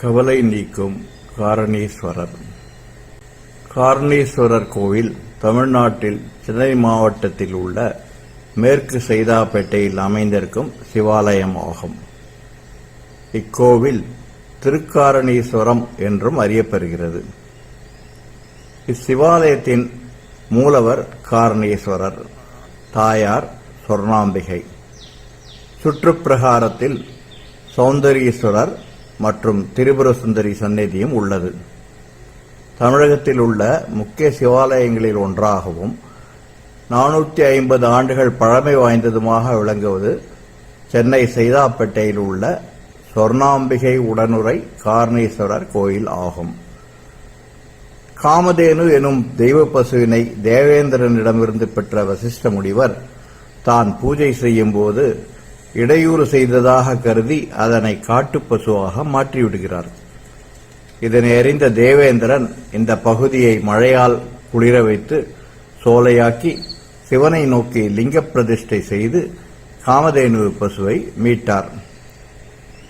கவலை நீக்கும் காரணீஸ்வரர். காரணீஸ்வரர் கோவில் தமிழ்நாட்டில் சென்னை மாவட்டத்தில் உள்ள மேற்கு சைதாப்பேட்டையில் அமைந்திருக்கும் சிவாலயம் ஆகும் இக்கோவில் திருக்காரணீஸ்வரம் என்றும் அறியப்பெறுகிறது இச்சிவாலயத்தின் மூலவர் காரணீஸ்வரர் தாயார் சொர்ணாம்பிகை. சுற்றுப்பிரகாரத்தில் சௌந்தரீஸ்வரர் மற்றும் திரிபுர சுந்தரி சந்நிதியும் உள்ளது. தமிழகத்தில் உள்ள முக்கிய சிவாலயங்களில் ஒன்றாகவும் நானூற்றி ஐம்பது ஆண்டுகள் பழமை வாய்ந்ததுமாக விளங்குவது சென்னை சைதாப்பேட்டையில் உள்ள சொர்ணாம்பிகை உடனுரை காரணேஸ்வரர் கோயில் ஆகும். காமதேனு எனும் தெய்வ பசுவினை தேவேந்திரனிடமிருந்து பெற்ற வசிஷ்ட முனிவர் தான் பூஜை செய்யும் போது இடையூறு செய்ததாக கருதி அதனை காட்டுப் பசுவாக மாற்றிவிடுகிறார். இதனை அறிந்த தேவேந்திரன் இந்த பகுதியை மழையால் குளிர வைத்து சோலையாக்கி சிவனை நோக்கி லிங்க பிரதிஷ்டை செய்து காமதேனு பசுவை மீட்டார்.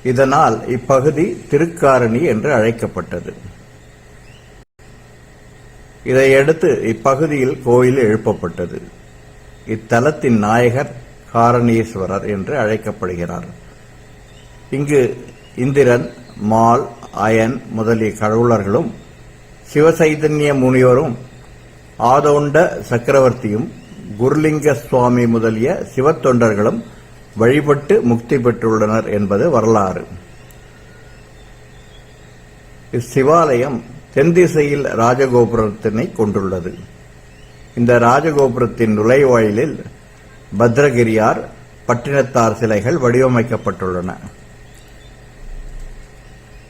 இதனால் இப்பகுதி திருக்காரணி என்று அழைக்கப்பட்டது. இதையடுத்து இப்பகுதியில் கோயில் எழுப்பப்பட்டது. இத்தலத்தின் நாயகர் காரணீஸ்வரர் என்று அழைக்கப்படுகிறார். இங்கு இந்திரன் மால் அயன் முதலிய கடவுளர்களும் சிவசைதன்ய முனிவரும் ஆதோண்ட சக்கரவர்த்தியும் குருலிங்க சுவாமி முதலிய சிவத்தொண்டர்களும் வழிபட்டு முக்தி பெற்றுள்ளனர் என்பது வரலாறு. இச்சிவாலயம் தென்திசையில் ராஜகோபுரத்தினை கொண்டுள்ளது. இந்த ராஜகோபுரத்தின் நுழைவாயிலில் பத்ரகிரியார் பட்டினத்தார் சிலைகள் வடிவமைக்கப்பட்டுள்ளன.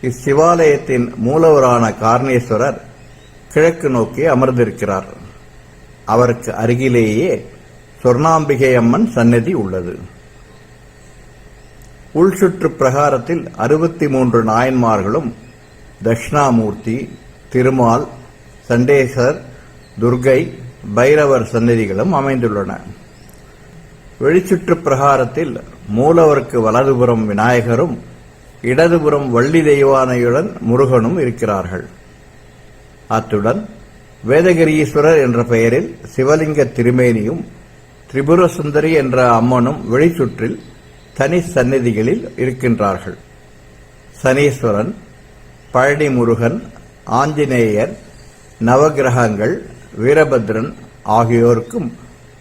இச்சிவாலயத்தின் மூலவரான காரணேஸ்வரர் கிழக்கு நோக்கி அமர்ந்திருக்கிறார். அவருக்கு அருகிலேயே சொர்ணாம்பிகை அம்மன் சன்னதி உள்ளது உள்சுற்று பிரகாரத்தில் அறுபத்தி மூன்று நாயன்மார்களும் தட்சிணாமூர்த்தி திருமால் சண்டேசர் துர்கை பைரவர் சன்னதிகளும் அமைந்துள்ளன. வெளிச்சுற்று பிரகாரத்தில் மூலவருக்கு வலதுபுறம் விநாயகரும் இடதுபுறம் வள்ளி தெய்வானையுடன் முருகனும் இருக்கிறார்கள். அத்துடன் வேதகிரீஸ்வரர் என்ற பெயரில் சிவலிங்க திருமேனியும் திரிபுர சுந்தரி என்ற அம்மனும் வெளிச்சுற்றில் தனி சந்நிதிகளில் இருக்கின்றார்கள். சனீஸ்வரன் பழனி முருகன் ஆஞ்சநேயர் நவகிரகங்கள் வீரபத்ரன் ஆகியோருக்கும்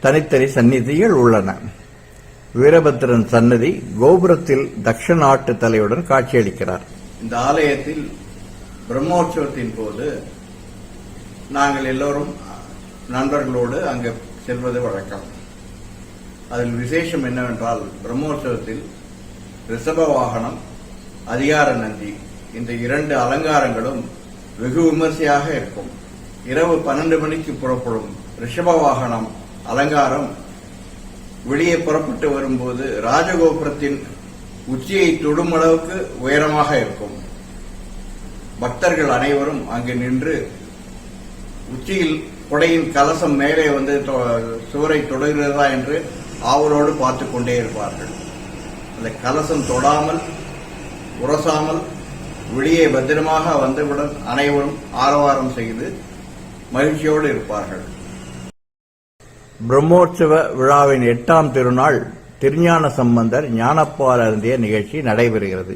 தனித்தனி சந்நிதிகள் உள்ளன. வீரபத்ரன் சன்னதி கோபுரத்தில் தக்ஷநாட்டு தலையுடன் காட்சியளிக்கிறார். இந்த ஆலயத்தில் பிரம்மோற்சவத்தின் போது நாங்கள் எல்லோரும் நண்பர்களோடு அங்கு செல்வது வழக்கம். அதில் விசேஷம் என்னவென்றால் பிரம்மோற்சவத்தில் ரிஷப வாகனம் அதிகார நந்தி இந்த இரண்டு அலங்காரங்களும் வெகு விமர்சையாக இருக்கும். இரவு பன்னெண்டு மணிக்கு புறப்படும் ரிஷப வாகனம் அலங்காரம். வெளியே புறப்பட்டு வரும்போது ராஜகோபுரத்தின் உச்சியை தொடும் அளவுக்கு உயரமாக இருக்கும். பக்தர்கள் அனைவரும் அங்கு நின்று உச்சியில் குடையின் கலசம் மேலே வந்து தொ- சுவரை தொடுகிறதா என்று ஆவலோடு பார்த்து கொண்டே இருப்பார்கள். அந்த கலசம் தொடாமல் உரசாமல் வெளியே பத்திரமாக வந்தவுடன் அனைவரும் ஆரவாரம் செய்து மகிழ்ச்சியோடு இருப்பார்கள். பிரம்மோற்சவ விழாவின் எட்டாம் திருநாள் திருஞான சம்பந்தர் ஞானப்பால் அருந்திய நிகழ்ச்சி நடைபெறுகிறது.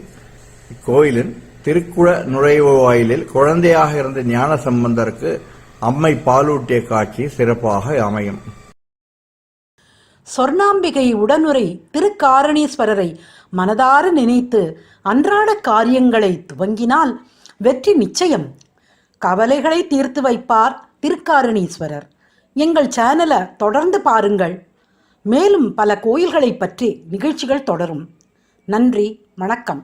இக்கோயிலின் திருக்குள நுழைவு வாயிலில் குழந்தையாக இருந்த ஞான சம்பந்தருக்கு அம்மை பாலூட்டிய காட்சி சிறப்பாக அமையும். சொர்ணாம்பிகை உடனுரை திருக்காரணீஸ்வரரை மனதார நினைத்து அன்றாட காரியங்களை துவங்கினால் வெற்றி நிச்சயம். கவலைகளை தீர்த்து வைப்பார் திருக்காரணீஸ்வரர். எங்கள் சேனலை தொடர்ந்து பாருங்கள். மேலும் பல கோயில்களை பற்றி நிகழ்ச்சிகள் தொடரும். நன்றி வணக்கம்.